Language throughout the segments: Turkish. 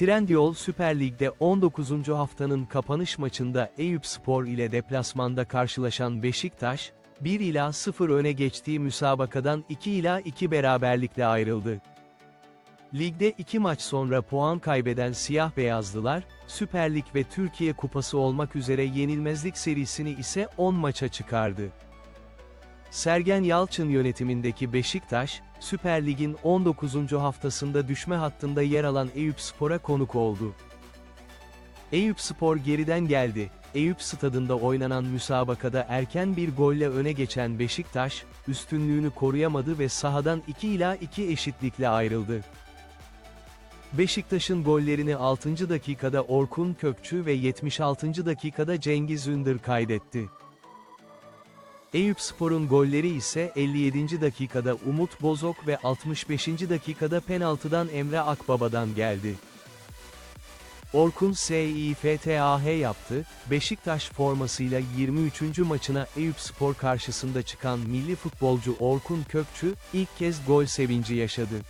Trendyol Süper Lig'de 19. haftanın kapanış maçında Eyüpspor ile deplasmanda karşılaşan Beşiktaş, 1 ila 0 öne geçtiği müsabakadan 2 ila 2 beraberlikle ayrıldı. Ligde 2 maç sonra puan kaybeden siyah beyazlılar, Süper Lig ve Türkiye Kupası olmak üzere yenilmezlik serisini ise 10 maça çıkardı. Sergen Yalçın yönetimindeki Beşiktaş, Süper Lig'in 19. haftasında düşme hattında yer alan Eyüpspor'a konuk oldu. Eyüpspor geriden geldi. Eyüp stadında oynanan müsabakada erken bir golle öne geçen Beşiktaş, üstünlüğünü koruyamadı ve sahadan 2 ila 2 eşitlikle ayrıldı. Beşiktaş'ın gollerini 6. dakikada Orkun Kökçü ve 76. dakikada Cengiz Ündür kaydetti. Eyüpspor'un golleri ise 57. dakikada Umut Bozok ve 65. dakikada penaltıdan Emre Akbaba'dan geldi. Orkun SİFTAH yaptı, Beşiktaş formasıyla 23. maçına Eyüpspor karşısında çıkan milli futbolcu Orkun Kökçü, ilk kez gol sevinci yaşadı.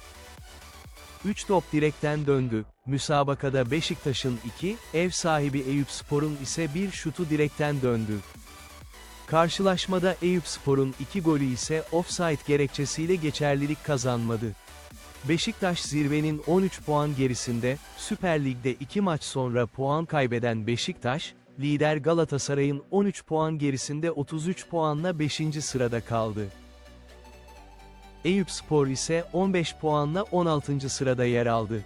3 top direkten döndü. Müsabakada Beşiktaş'ın 2, ev sahibi Eyüpspor'un ise bir şutu direkten döndü. Karşılaşmada Eyüpspor'un 2 golü ise offside gerekçesiyle geçerlilik kazanmadı. Beşiktaş zirvenin 13 puan gerisinde, Süper Lig'de 2 maç sonra puan kaybeden Beşiktaş, lider Galatasaray'ın 13 puan gerisinde 33 puanla 5. sırada kaldı. Eyüpspor ise 15 puanla 16. sırada yer aldı.